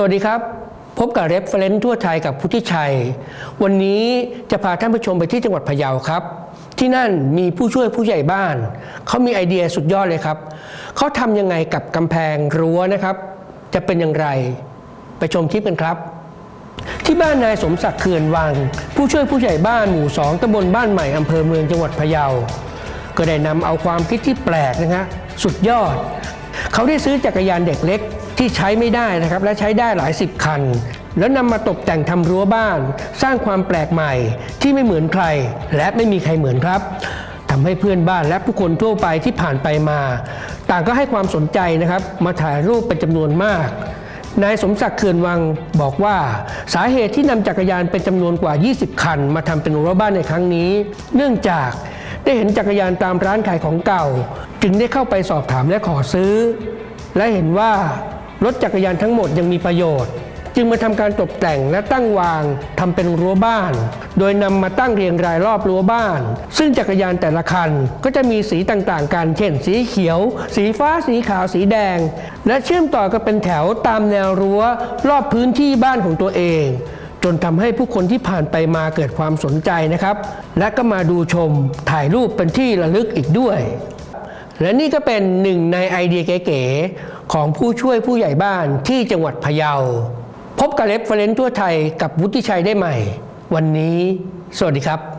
สวัสดีครับ พบกับเรฟเฟรนซ์ทั่วไทยกับพุทธิชัย วันนี้จะพาท่านผู้ชมไปที่จังหวัดพะเยาครับ ที่นั่นมีผู้ช่วยผู้ใหญ่บ้าน เขามีไอเดียสุดยอดเลยครับ เขาทำยังไงกับกำแพงรั้วนะครับ จะเป็นอย่างไร ไปชมคลิปกันครับ ที่บ้านนายสมศักดิ์เขื่อนวัง ผู้ช่วยผู้ใหญ่บ้านหมู่สองตำบลบ้านใหม่อำเภอเมืองจังหวัดพะเยา ก็ได้นำเอาความคิดที่แปลกนะฮะสุดยอด เขาได้ซื้อจักรยานเด็กเล็ก ที่ใช้ไม่ได้นะครับและใช้ได้หลายสิบคัน แล้วนำมาตกแต่งทำรั้วบ้าน สร้างความแปลกใหม่ที่ไม่เหมือนใคร และไม่มีใครเหมือนครับทำให้เพื่อนบ้านและผู้คนทั่วไปที่ผ่านไปมา ต่างก็ให้ความสนใจนะครับ มาถ่ายรูปเป็นจำนวนมากนายสมศักดิ์เขื่อนวังบอกว่า สาเหตุที่นำจักรยานเป็นจำนวนกว่า 20 คัน มาทำเป็นรั้วบ้านในครั้งนี้ เนื่องจากได้เห็นจักรยานตามร้านขายของเก่า จึงได้เข้าไปสอบถามและขอซื้อ และเห็นว่า รถจักรยานทั้งหมดยังมีประโยชน์ จึงมาทำการตกแต่งและตั้งวางทำเป็นรั้วบ้าน โดยนำมาตั้งเรียงรายรอบรั้วบ้าน ซึ่งจักรยานแต่ละคันก็จะมีสีต่างๆกันเช่น สีเขียว สีฟ้าสีขาวสีแดง และเชื่อมต่อกันเป็นแถวตามแนวรั้ว รอบพื้นที่บ้านของตัวเองจนทำให้ผู้คนที่ผ่านไปมาเกิดความสนใจนะครับ และก็มาดูชมถ่ายรูปเป็นที่ระลึกอีกด้วย และนี่ก็เป็นหนึ่งในไอเดียเก๋ๆ ของผู้ช่วยผู้ใหญ่บ้านที่จังหวัดพะเยา พบกับเล็บเฟรนซ์ทั่วไทยกับวุฒิชัยได้ใหม่ วันนี้ สวัสดีครับ